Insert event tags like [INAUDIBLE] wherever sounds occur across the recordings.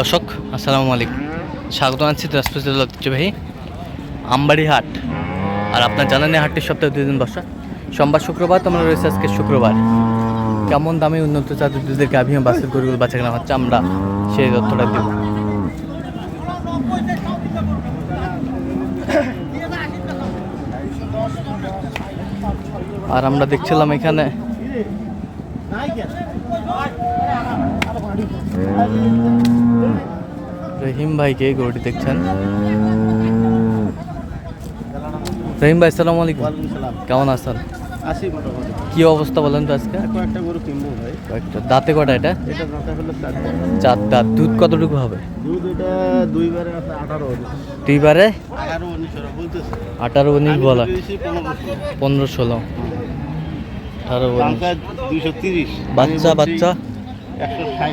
দর্শক, আসসালামু আলাইকুম। স্বাগত আছি রাজপ্রসাদ ঐতিহ্যবাহী আমবাড়ি হাট। আর আপনার জানেন হাটটি সপ্তাহে দুই দিন বসা। সোমবার, শুক্রবার তোমরা রয়েছে আজকে শুক্রবার। কেমন দামে উন্নত জাতের দুধের গাভী বাসের গরুগুলো বাচ্চা কেনা হচ্ছে আমরা সেই তথ্যটা দেব। আর আমরা দেখছিলাম এখানে রহিম ভাইকে গরুটি দেখছেন? রহিম ভাই সালাম আলাইকুম। কেমন আছেন? আসি মোটামুটি। কি অবস্থা বলেন তো আজকে? কয়েকটা গরু কিনবো ভাই। কয়েকটা। দাঁতে কটা এটা? এটা দাঁতা হলো চারটে চার দাঁত। দুধ কতটুকু হবে? দুধ এটা দুইবারে আঠারো দুইবারে? আঠারো উনিশ বলতেছে। আঠারো উনিশ বলা। পনেরো পনেরো ষোলো। আঠারো উনিশ। দুইশো তিরিশ। বাচ্চা বাচ্চা? একশো ষাট।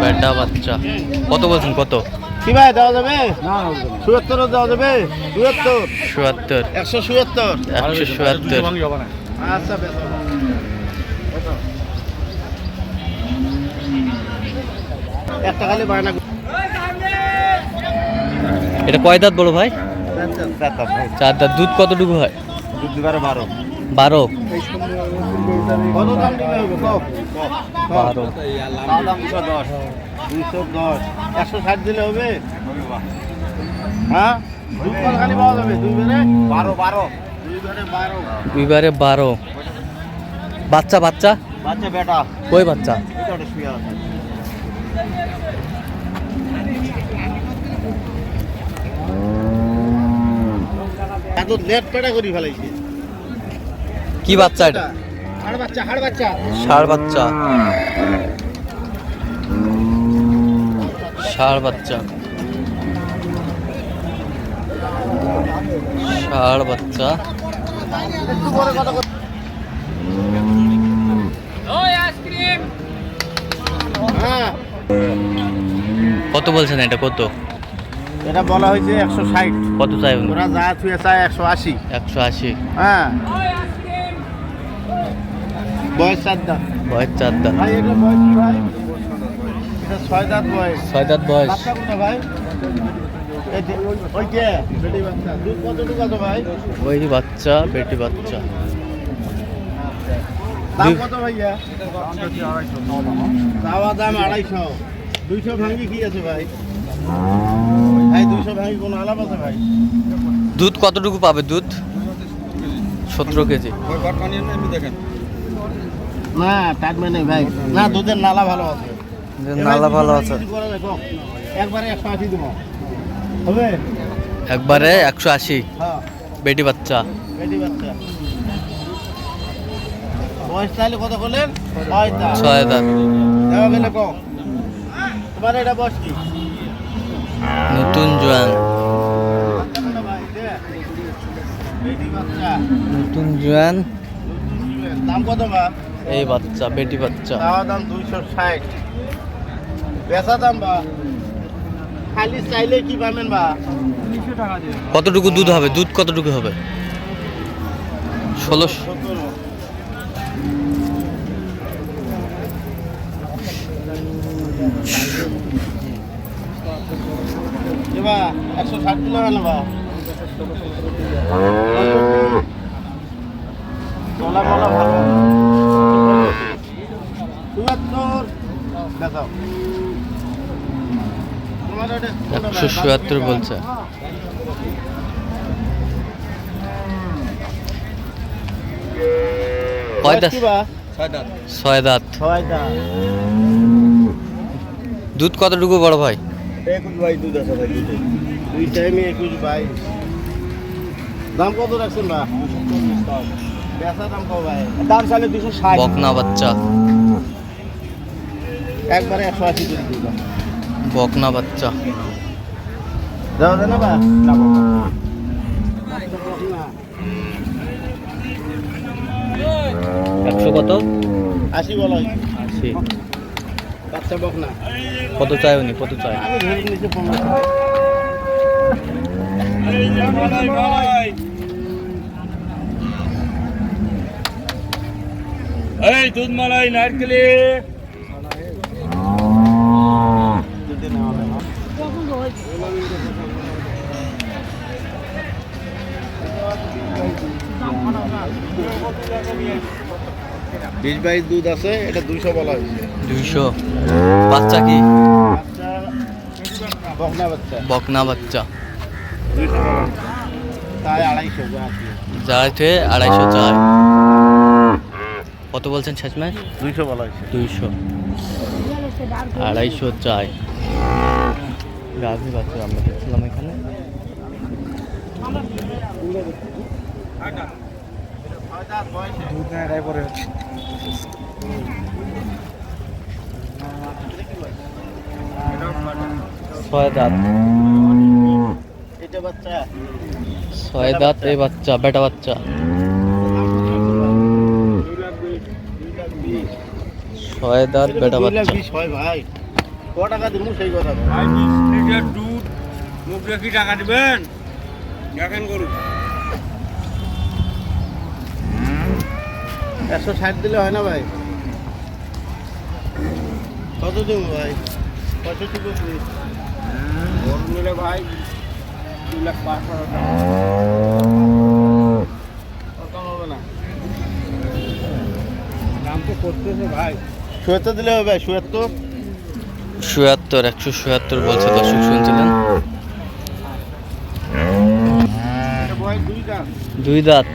বেটা বাচ্চা। কত বলছেন কত? কি ভাই দেওয়া যাবে? চুয়াত্তরও দেওয়া যাবে? চুয়াত্তর? চুয়াত্তর। একশো চুয়াত্তর? একশো চুয়াত্তর। আচ্ছা একটা খালি বায়না এটা কয় দাঁত বড় ভাই? চার দাঁত। দুধ কতটুকু হয়? দুধ বারো বারো। বারো। বারো। একশো ষাট দিলে হবে হ্যাঁ বারো বারো বারো দুইবারে বারো। বাচ্চা বাচ্চা? বাচ্চা বেটা কই বাচ্চা? এত লেট পেটা করি ফেলাইছি কি বাচ্চা এটা? বাচ্চা ষাড় বাচ্চা। ষাড় বাচ্চা। ষাড় বাচ্চা। একটু পরে কথা কর হ্যাঁ। কত বলছেন এটা কত? এটা বলা হয়েছে একশো ষাট। কত চাই? ওরা যা ছুঁয়ে চায় একশো আশি। একশো আশি। হ্যাঁ। বয়স চার দাঁত। বয়স চার দাঁত। ভাই এটা বয়স ভাই? এটা ছয় দাঁত বয়স। ছয় দাঁত বয়স। বাচ্চা কোনটা ভাই? ওই বাচ্চা। বেটি বাচ্চা। দাম কত ভাইয়া? দাম আড়াইশো। দুইশো ভাঙ্গি কি আছে ভাই? ভাই দুইশো ভাঙ্গি কোনো আলাপ আছে ভাই? দুধ কতটুকু পাবে দুধ? সতেরো কেজি। না কাটবে নেই ভাই। না দুধের নালা ভালো আছে। নালা ভালো আছে। একবারে একশো আশি দেবো। হবে? একবারে একশো আশি। হ্যাঁ। বেটি বাচ্চা। বেটি বাচ্চা। বয়স তাহলে কত করলেন? ছয় দাঁত। দেওয়া গেলে কম তোমার এটা বয়স কি? নতুন জোয়ান। নতুন জোয়ান। দাম কত বা? এই বাচ্চা বেটি বাচ্চা। চাওয়া দাম দুইশো ষাট। বেচা দাম বা? খালি চাইলে কি পাবেন বা? কতটুকু দুধ হবে? দুধ কতটুকু হবে? এবা একশো ষাট কিলো হল বা ভালো। চুয়াত্তর। দেখাও। একশো ভাই? চুয়াত্তর বলছে। কয় দাঁত? ছয় দাঁত। ছয় দাঁত। দুধ কতটুকু বড় ভাই? একুশ দুধ আছে ভাই দুধে। দুই টাইমে একুশ বাইশ। দাম কত রাখছেন বেচা দাম কত ভাই চাইলে দুশো ষাট বকনা বাচ্চা। একবারে একশো আশি করে বকনা বাচ্চা। দেওয়া যায় না বা? একশো কত? আশি বলা। আশি। বাচ্চা বক না কত চাই উনি? কত চাই আমি ধরে নিচে পনেরো। এই দুধ মালাই নারকেলি। বিশ বাইশ দুধ আছে এটা দুইশো বলা হয়েছে। দুইশো। বাচ্চা কি? বকনা বাচ্চা। বকনা বাচ্চা। দুইশো। তাই আড়াইশো যা আছে আড়াইশো চাই কত বলছেন শেষমেশ দুইশো বলা হয়েছে। দুইশো। আড়াইশো চাই। গাভী বাচ্চা আমরা দেখছিলাম এখানে। ছয় দাঁত। ছয় দাঁত এই বাচ্চা বেটা বাচ্চা। ছয় দাঁত বেটা বাচ্চা। হয় ভাই। ক টাকা দিব সেই কথা। ভাই। লিটার দুধ মুখ রেখে টাকা দিবেন? দেখেন গরু। একশো ষাট দিলে হয় না ভাই? কত দিব ভাই? পঁয়ষট্টি পঁচিশ গরু নিলে ভাই দুই লাখ পাঁচ হাজার টাকা। কত হবে না। দাম তো করতেছে ভাই। সুয়াত্তর দিলে হবে সুয়াত্তর একশো চুয়াত্তর বলছে দর্শক শুনছিলেন। দুই দাঁত।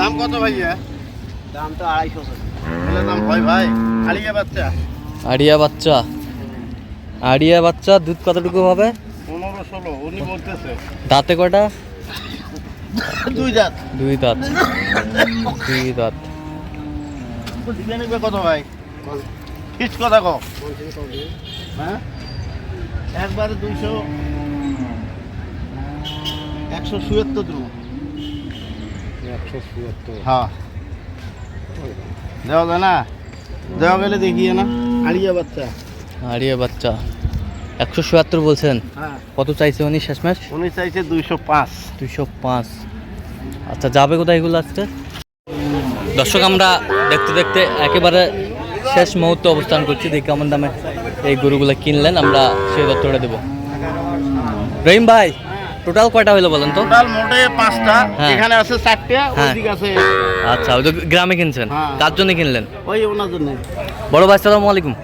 দাম কত ভাইয়া? দাম তো আড়াইশো দাম হয় ভাই। আলিয়া বাচ্চা। আড়িয়া বাচ্চা। আড়িয়া বাচ্চা দুধ কতটুকু হবে? পনেরো ষোলো উনি বলতেছে। দাঁতে কটা [LAUGHS] দুই দাঁত। দুই দাঁত। [LAUGHS] দুই দাঁত। কত ভাই? ফিক্স কথা কো হ্যাঁ? একবারে দুইশো একশো চুয়াত্তর দেবো। একশো চুয়াত্তর হ্যাঁ। দেওয়া যায় না? দেওয়া গেলে দেখিয়ে না। আড়িয়া বাচ্চা। আড়িয়া বাচ্চা। একশো চুয়াত্তর বলছেন। হ্যাঁ। কত চাইছে উনি শেষমেশ উনি চাইছে দুইশো পাঁচ। দুইশো পাঁচ। আচ্ছা যাবে কোথায় এগুলো আজকে? দর্শক আমরা দেখতে দেখতে একেবারে শেষ মুহূর্তে অবস্থান করছি। দেখি কেমন দামে এই গরুগুলো কিনলেন। আমরা সেই তথ্যটা দেবো। রহিম ভাই টোটাল কয়টা হইল বলেন তো? টোটাল মোটে পাঁচটা। হ্যাঁ। এখানে আছে চারটে হ্যাঁ। আছে আচ্ছা ওই তো গ্রামে কিনছেন? হ্যাঁ। কার জন্য কিনলেন? ওই ওনার জন্য। বড় ভাই সালাম আলাইকুম।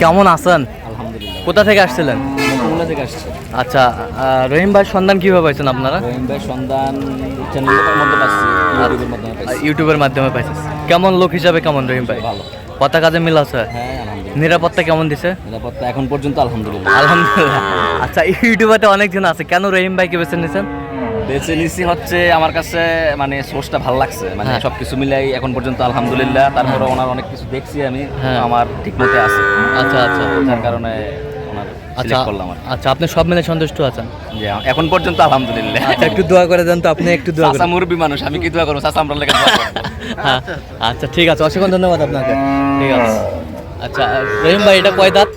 কেমন আছেন? কোথা থেকে আসছিলেন? কুমিল্লা থেকে আসছে। আচ্ছা রহিম ভাই সন্ধান কীভাবে পাইছেন আপনারা? রহিম ভাই সন্ধান চ্যানেলের মধ্যে পাচ্ছি ইউটিউবের মাধ্যমে ইউটিউবের মাধ্যমে পাইছেন। কেমন লোক হিসাবে কেমন রহিম ভাই? ভালো। কথা কাজে মিল আছে হ্যাঁ আলহামদুলিল্লাহ। নিরাপত্তা কেমন দিছে? নিরাপত্তা এখন পর্যন্ত আলহামদুলিল্লাহ। আলহামদুলিল্লাহ। আচ্ছা ইউটিউবে তো অনেকজন আছে কেন রহিম ভাইকে বেছে নিয়েছেন বেছে নিছি হচ্ছে আমার কাছে মানে সোর্সটা ভালো লাগছে। মানে হ্যাঁ। সব কিছু মিলাই এখন পর্যন্ত আলহামদুলিল্লাহ। তারপরে ওনার অনেক কিছু দেখছি আমি হ্যাঁ। আমার ঠিক মতে আছে। আচ্ছা আচ্ছা। যার কারণে আচ্ছা করলাম আর আচ্ছা আপনি সব মিলে সন্তুষ্ট আছেন? যে এখন পর্যন্ত আলহামদুলিল্লাহ। আচ্ছা একটু দোয়া করে দেন তো আপনি একটু দোয়া করেন। মুরবি মানুষ আমি কি দোয়া করব? চাচা আমরা লেগে দোয়া করব। হ্যাঁ, আচ্ছা ঠিক আছে অসংখ্য ধন্যবাদ আপনাকে। ঠিক আছে। আচ্ছা রহিম ভাই এটা কয় দাঁত?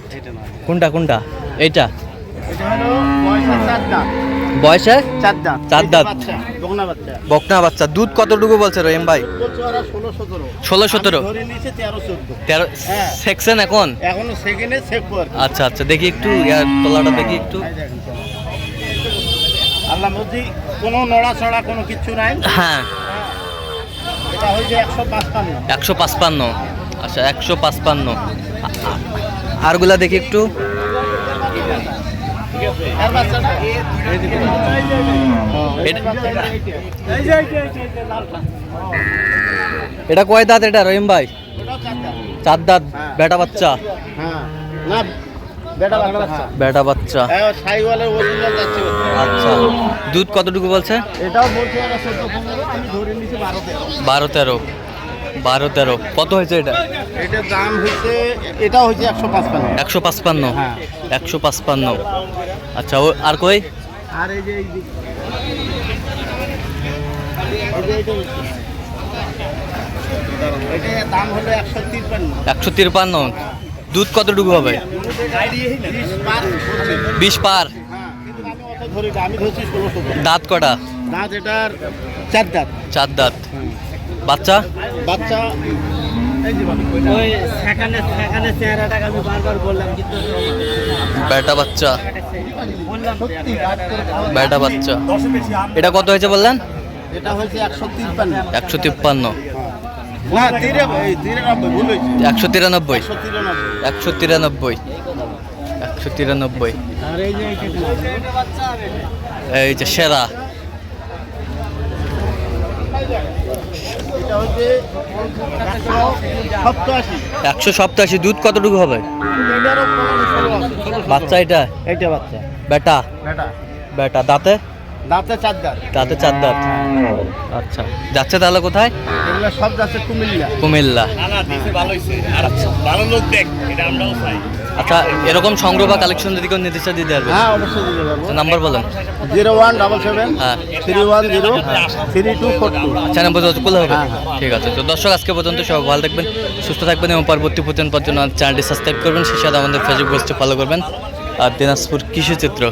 কোনটা কোনটা? এইটা। এটা হলো দাঁত। বয়সে চার দাঁত চার দাঁত। বকনা বাচ্চা। দুধ কতটুকু বলছে রহিম ভাই? ষোলো সতেরো। তেরো হ্যাঁ। সেকশন এখন? আচ্ছা আচ্ছা দেখি একটু ইয়ার তলাটা দেখি একটু। আল্লাহ মধ্যে কোনো নড়াচড়া কোনো নাই? হ্যাঁ। এটা হয়েছে একশো পাঁচপান্ন। আচ্ছা একশো পাঁচপান্ন। আরগুলা দেখি একটু। এটা- কয় দাঁত এটা, রহিম ভাই চার দাঁত। বেটা বাচ্চা বেটা বাচ্চা। আচ্ছা দুধ কতটুকু বলছে বারো তেরো বারো তেরো। কত হয়েছে এটা? এটার দাম হচ্ছে এটা হচ্ছে একশো পাঁচপান্ন। একশো পাঁচপান্ন? হ্যাঁ। একশো পাঁচপান্ন। আচ্ছা ও আর কই? আর এই যে একশো তিরপান্ন দুধ কতটুকু হবে? বিশ পার। হ্যাঁ। দাঁত কটা? দাঁত এটার চার দাঁত। চার দাঁত। বাচ্চা? বাচ্চা। বেটা বাচ্চা। বেটা বাচ্চা। এটা কত হয়েছে বললেন? একশো তিপ্পান্ন। একশো তিরানব্বই একশো তিরানব্বই। একশো তিরানব্বই। এই যে সেরা। একশো সপ্তাশি দুধ কতটুকু হবে। বাচ্চা এটা? এইটা বাচ্চা। বেটা বেটা দাঁতে? দাঁতে চার দাঁত। দাঁতে চার দাঁত। আচ্ছা। যাচ্ছে তাহলে কোথায়? এগুলো সব যাচ্ছে কুমিল্লা। কুমিল্লা। আচ্ছা এরকম সংগ্রহ বা কালেকশন যদি কেউ নির্দিষ্ট দিতে পারবে? হ্যাঁ অবশ্যই দিতে পারব। নাম্বার বলেন। জিরো ওয়ান ডাবল সেভেন হ্যাঁ। Three one zero three two four two. পর্যন্ত খুলে হবে? হ্যাঁ। ঠিক আছে তো দর্শক আজকে পর্যন্ত সব ভালো থাকবেন সুস্থ থাকবেন এবং পরবর্তী প্রতিদিন পর্যন্ত চ্যানেলটি সাবস্ক্রাইব করবেন সেই সাথে আমাদের ফেসবুক পেজটি ফলো করবেন। আর দিনাজপুর কৃষি চিত্র।